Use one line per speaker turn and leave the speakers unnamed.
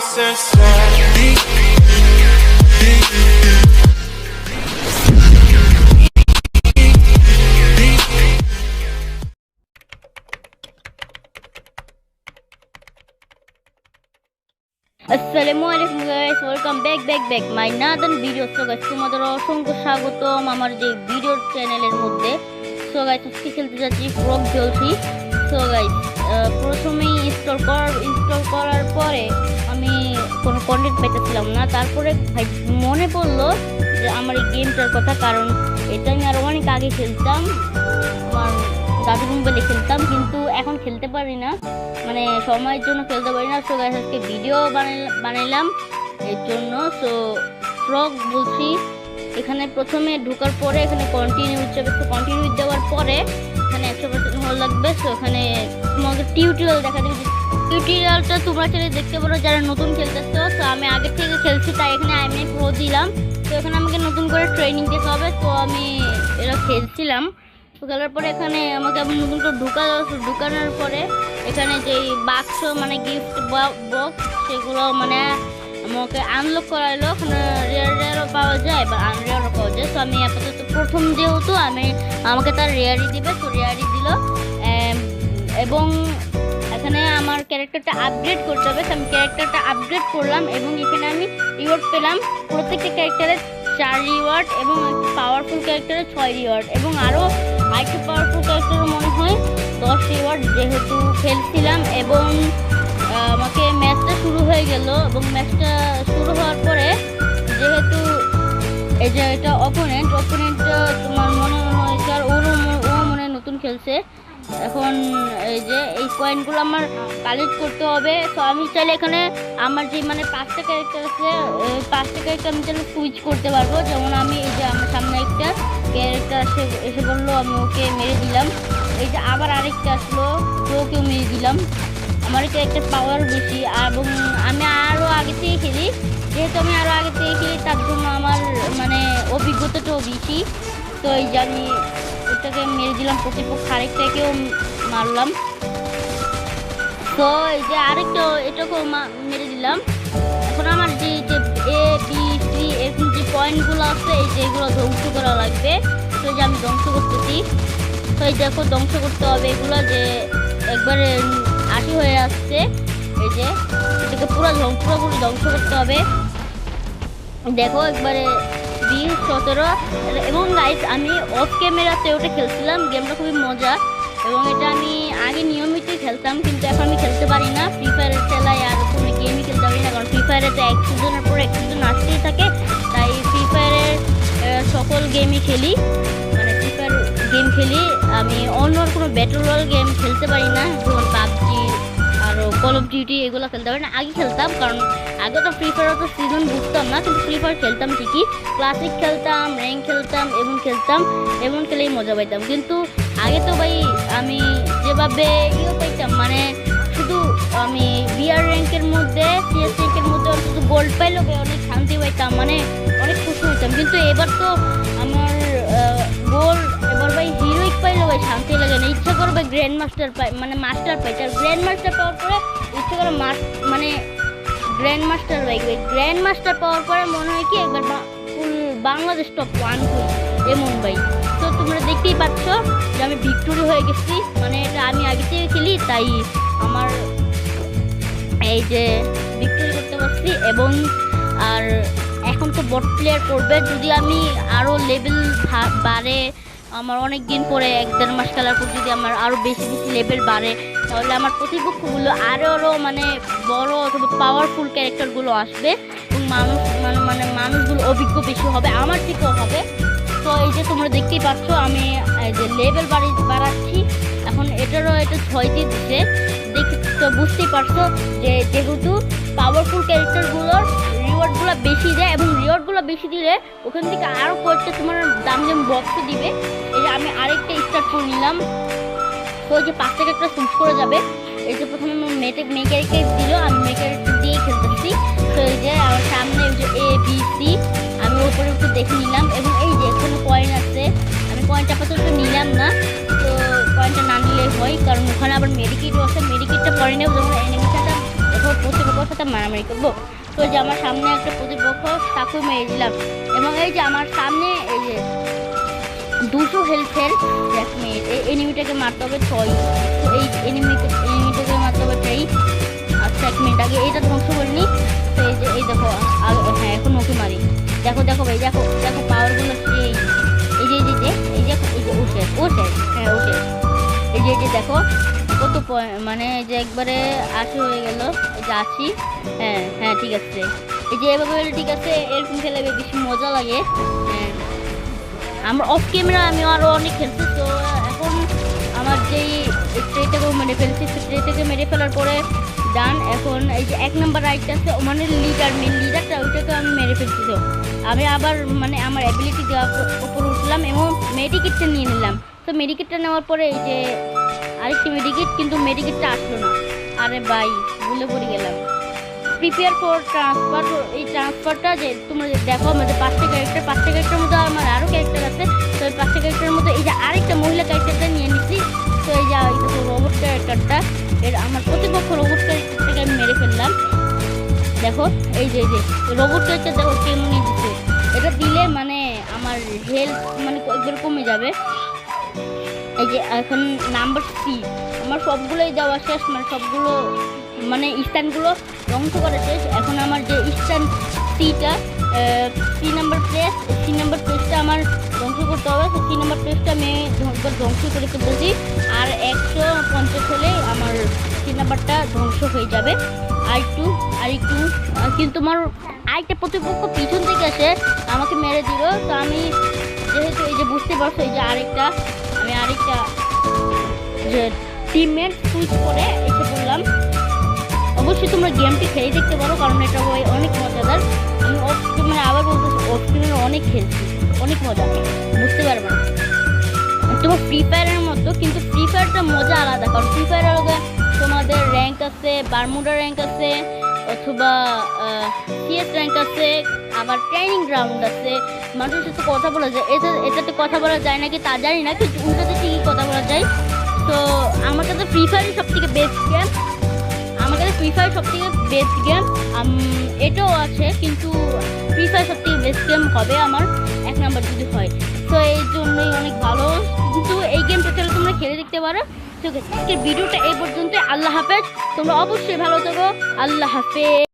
said sorry.
আসসালামু আলাইকুম guys welcome back back back my নাদান video so guys তোমাদের অসংখ্য স্বাগতম আমার যে ভিডিও চ্যানেলের মধ্যে। সো গাইস আজকে খেলতে যাচ্ছি ফ্রগ জলসি সো গাইস প্রথমেই ইনস্টল করার ইনস্টল করার পরে কোনো কন্টেন্ট পেতেছিলাম না। তারপরে ভাই মনে পড়ল যে আমার এই গেমটার কথা, কারণ এটা আমি আরও অনেক আগে খেলতাম, আমার দাদুর মোবাইলে খেলতাম, কিন্তু এখন খেলতে পারি না। মানে সময়ের জন্য খেলতে পারি না সো গাইস আজকে ভিডিও বানাইলাম এর জন্য। সো ফ্রগ বলছি, এখানে প্রথমে ঢোকার পরে এখানে কন্টিনিউ যাবে তো কন্টিনিউ দেওয়ার পরে এখানে একশো পার্সেন্ট হল লাগবে। সো এখানে তোমাকে টিউটোরিয়াল দেখা দেবে টিউটোরিয়ালটা তোমরা ছেলে দেখতে পারো যারা নতুন খেলতেছো। তো আমি আগে থেকে খেলছি, তাই এখানে আমি প্রো দিলাম। তো এখানে আমাকে নতুন করে ট্রেনিং দিতে হবে, তো আমি এরা খেলছিলাম। তো খেলার পরে এখানে আমাকে আমি নতুন করে ঢুকা ঢুকানোর পরে এখানে যে বাক্স মানে গিফট বক্স সেগুলো মানে আমাকে আনলক করাইলো ওখানে রেয়ার রেয়ারও পাওয়া যায়, বা আনরেয়ারও পাওয়া যায়। তো আমি আপাতত প্রথম যেহেতু, আমি, আমাকে তার রেয়ারই দিবে, তো রেয়ারই দিল। এবং এখানে আমার ক্যারেক্টারটা আপগ্রেড করতে হবে। তো আমি ক্যারেক্টারটা আপগ্রেড করলাম এবং এখানে আমি রিওয়ার্ড পেলাম। প্রত্যেকটা ক্যারেক্টারের চার রিওয়ার্ড এবং পাওয়ারফুল ক্যারেক্টারের ছয় রিওয়ার্ড এবং আরও আরেকটু পাওয়ারফুল ক্যারেক্টার মনে হয় দশ রিওয়ার্ড যেহেতু খেলছিলাম এবং আমাকে ম্যাচটা শুরু হয়ে গেল এবং ম্যাচটা শুরু হওয়ার পরে যেহেতু এই যে এটা অপোনেন্ট অপোনেন্ট তোমার মনে হয় ম- ও মনে নতুন খেলছে। এখন এই যে এই কয়েনগুলো আমার কালেক্ট করতে হবে। তো আমি চাইলে এখানে আমার যে মানে পাঁচটা ক্যারেক্টার আছে পাঁচটা ক্যারেক্টার আমি চাইলে সুইচ করতে পারব। যেমন আমি এই যে আমার সামনে একটা ক্যারেক্টার এসে এসে বলল, আমি ওকে মেরে দিলাম। এই যে আবার আরেকটা আসলো তো ওকেও মেরে দিলাম। আমার এটা একটা পাওয়ার বেশি। এবং আমি আরও আগে থেকে খেলি। যেহেতু আমি আরও আগে থেকে খেলি, তার জন্য আমার মানে অভিজ্ঞতাটাও বেশি। তো এই যে আমি ওটাকে মেরে দিলাম প্রতিপক্ষ আরেকটাকেও মারলাম। তো এই যে আরেকটা, এটাকেও মেরে দিলাম। এখন আমার যে যে এ বি সি এরকম যে পয়েন্টগুলো আছে, এই যে এগুলো ধ্বংস করা লাগবে। তো যে আমি ধ্বংস করতেছি। তো এই দেখো, ধ্বংস করতে হবে এগুলো যে একবারে আশি হয়ে আসছে। এই যে, এটাকে পুরো ধ্বংস, পুরোপুরি ধ্বংস করতে হবে। দেখো, একবারে বিশ সতেরো, এবং গাইস আমি অফ ক্যামেরাতে ওটা খেলছিলাম গেমটা খুবই মজা। এবং এটা আমি আগে নিয়মিতই খেলতাম, কিন্তু এখন আমি খেলতে পারি না। ফ্রি ফায়ারের খেলায় আর কোনো গেমই খেলতে পারি না, কারণ ফ্রি ফায়ারে তো এক সিজনের পর এক সিজন আসতেই থাকে। তাই ফ্রি ফায়ারের সকল গেমই খেলি। মানে ফ্রি ফায়ার গেম খেলি। আমি অন্য কোনো ব্যাটল গেম খেলতে পারি না, যেমন পাবজি কল অফ ডিউটি এগুলো খেলতে পারি না। আগে খেলতাম, কারণ আগে তো ফ্রি ফায়ার তো সিজন বুঝতাম না, কিন্তু ফ্রি ফায়ার খেলতাম ঠিকই। ক্লাসিক খেলতাম র্যাঙ্ক খেলতাম এবং খেলতাম, এমন খেলেই মজা পাইতাম। কিন্তু আগে তো ভাই আমি যেভাবে ইয়ে পাইতাম মানে শুধু আমি বিআর র্যাঙ্কের মধ্যে সিএস র্যাঙ্কের মধ্যে শুধু গোল্ড পাইলেও অনেক শান্তি পাইতাম মানে অনেক খুশি হইতাম। কিন্তু এবার তো আমার গোল্ড এবার ভাই হিরোইক পাইলেও ভাই শান্তি লাগে না। ইচ্ছা করবে গ্র্যান্ড মাস্টার পাই মানে মাস্টার পাইতে। আর গ্র্যান্ড মাস্টার পাওয়ার পরে করে মানে গ্র্যান্ড মাস্টার ভাই গ্র্যান্ড মাস্টার পাওয়ার পরে মনে হয় কি একবার ফুল বাংলাদেশ টপ ওয়ান হই এমন ভাই তো তোমরা দেখতেই পাচ্ছ যে আমি ভিক্টোরি হয়ে গেছি। মানে এটা আমি আগে থেকে খেলি, তাই আমার এই যে ভিক্টোরি করতে পারছি এবং আর এখন তো বট প্লেয়ার করবে। যদি আমি আরও লেভেল বাড়ে আমার অনেক দিন পরে এক দেড় মাস খেলার পর যদি আমার আরও বেশি বেশি লেভেল বাড়ে, তাহলে আমার প্রতিপক্ষগুলো আরও আরও মানে বড় অথবা পাওয়ারফুল ক্যারেক্টারগুলো আসবে এবং মানুষ মানে মানে মানুষগুলো অভিজ্ঞ বেশি হবে, আমার থেকেও হবে। তো এই যে তোমরা দেখতেই পাচ্ছ, আমি যে লেভেল বাড়ি, বাড়াচ্ছি। এখন এটারও এটা ছয় দিয়ে দিচ্ছে দেখে তো বুঝতেই পারছ যে যেহেতু পাওয়ারফুল ক্যারেক্টারগুলোর রিওয়ার্ডগুলো বেশি দেয় এবং রিওয়ার্ডগুলো বেশি দিলে ওখান থেকে আরও কয়েকটা তোমার দাম যেমন বক্স দিবে। এই যে আমি আরেকটা স্টার্ট করে নিলাম। তো ওই যে পাঁচটা ক্যারেক্টার চুজ করে যাবে। এই যে প্রথমে মেটে মেকারিকে দিল, আমি মেকারিকে দিয়ে খেলতেছি তো এই যে আমার সামনে ওই যে এ বি সি আমি ওপরে একটু দেখে নিলাম এবং এই যে এখানে কয়েন আছে। আমি কয়েনটা আপাতত নিলাম না। তো কয়েনটা না নিলে হয়, কারণ ওখানে আবার মেডিকেটও আছে। মেডিকেটটা পরে নেব সাথে মারামারি করব। তো যে আমার সামনে একটা প্রতিপক্ষ তাকে মেরে দিলাম। এবং এই যে আমার সামনে এই যে দুশো হেলথের এক মিনিট এই এনিমিটাকে মারতে হবে ছয়। এই এনিমিকে এনিমিটাকে মারতে হবে তেই। আচ্ছা এক মিনিট আগে এইটা ধ্বংস করিনি তো এই যে, এই দেখো হ্যাঁ এখন ওকে মারি। দেখো দেখো ভাই, দেখো দেখো পাওয়ারগুলো এই? এই যে এই যে এই যে এই যে ওঠে ওঠে হ্যাঁ ওঠে এই যে এই যে, দেখো কত মানে এই যে একবারে আশি হয়ে গেল, এই যে আশি হ্যাঁ হ্যাঁ ঠিক আছে। এই যে এভাবে হলে ঠিক আছে, এরকম খেলে বেশি মজা লাগে। হ্যাঁ। আমার অফ ক্যামেরা আমি আরও অনেক খেলছি, তো এখন আমার যেই ট্রেটাকেও মেরে ফেলছি, সেই ট্রেটাকে মেরে ফেলার পরে ডান এখন এই যে এক নাম্বার রাইটটা আছে মানে লিডার মেন লিডারটা ওইটাকে আমি মেরে ফেলছি, তো। আমি আবার মানে আমার অ্যাবিলিটি দেওয়ার উপর উঠলাম এবং মেডিকেটটা নিয়ে নিলাম। তো মেডিকেটটা নেওয়ার পরে এই যে আরেকটি মেডিকেট, কিন্তু মেডিকেটটা আসলো না। আরে ভাই, ভুলে পড়ে গেলাম। প্রিপেয়ার ফর ট্রান্সফার এই ট্রান্সফারটা যে তোমরা দেখো, আমাদের পাঁচটা ক্যারেক্টার পাঁচটা ক্যারেক্টার মধ্যে আমার আরও ক্যারেক্টার আছে। তো এই পাঁচটা ক্যারেক্টারের মধ্যে এই যে আরেকটা মহিলা ক্যারেক্টারটা নিয়ে নিচ্ছি। তো এই যে রোবট ক্যারেক্টারটা এর আমার প্রতিপক্ষ রোবট ক্যারেক্টারটাকে আমি মেরে ফেললাম। দেখো, এই যে এই যে রোবট ক্যারেক্টার দেখো কেমন দিচ্ছে এটা দিলে মানে আমার হেলথ মানে কমে যাবে। এই যে এখন নাম্বার থ্রি আমার সবগুলোই দেওয়া শেষ মানে সবগুলো মানে স্ট্যান্ডগুলো ধ্বংস করা শেষ। এখন আমার যে স্ট্যান্ড সিটা C number place C number প্লেসটা আমার ধ্বংস করতে হবে। তো সি নাম্বার প্লেসটা আমি ধ্বংস করে ফেলতেছি। আর একশো পঞ্চাশ হলে আমার সি নাম্বারটা ধ্বংস হয়ে যাবে। আর একটু আর একটু কিন্তু আমার আরেকটা প্রতিপক্ষ পিছন থেকে আসে আমাকে মেরে দিল। তো আমি যেহেতু এই যে বুঝতে পারছ, এই যে আরেকটা আমি আরেকটা যে টিমমেট সুইচ করে এসে বললাম, অবশ্যই তোমরা গেমটি খেলে দেখতে পারো, কারণ এটা অনেক মজাদার। আমি আবার বলতেছি অফ অনেক খেলছি, অনেক মজা। বুঝতে পারবে না। তোমার ফ্রি ফায়ারের মতো কিন্তু ফ্রি ফায়ারটা মজা আলাদা, কারণ ফ্রি ফায়ার আলাদা তোমাদের র্যাঙ্ক আছে বারমুডা র্যাঙ্ক আছে, অথবা সিএস র্যাঙ্ক আছে, আবার ট্রেনিং গ্রাউন্ড আছে মানুষের সাথে কথা বলা যায়। এটা এটাতে কথা বলা যায় নাকি তা জানি না, কিন্তু উল্টাতে ঠিকই কথা বলা যায়। তো আমার কাছে ফ্রি ফায়ারই সব থেকে বেস্ট গেম আমার কাছে ফ্রি ফায়ার সব থেকে বেস্ট গেম এটাও আছে, কিন্তু ফ্রি ফায়ার সব থেকে বেস্ট গেম হবে আমার এক নাম্বার যদি হয়। তো এই জন্যই অনেক ভালো। কিন্তু এই গেমটা তাহলে তোমরা খেলে দেখতে পারো। তো আজকের ভিডিওটা এই পর্যন্ত আল্লাহ হাফেজ। তোমরা অবশ্যই ভালো থাকো। আল্লাহ হাফেজ।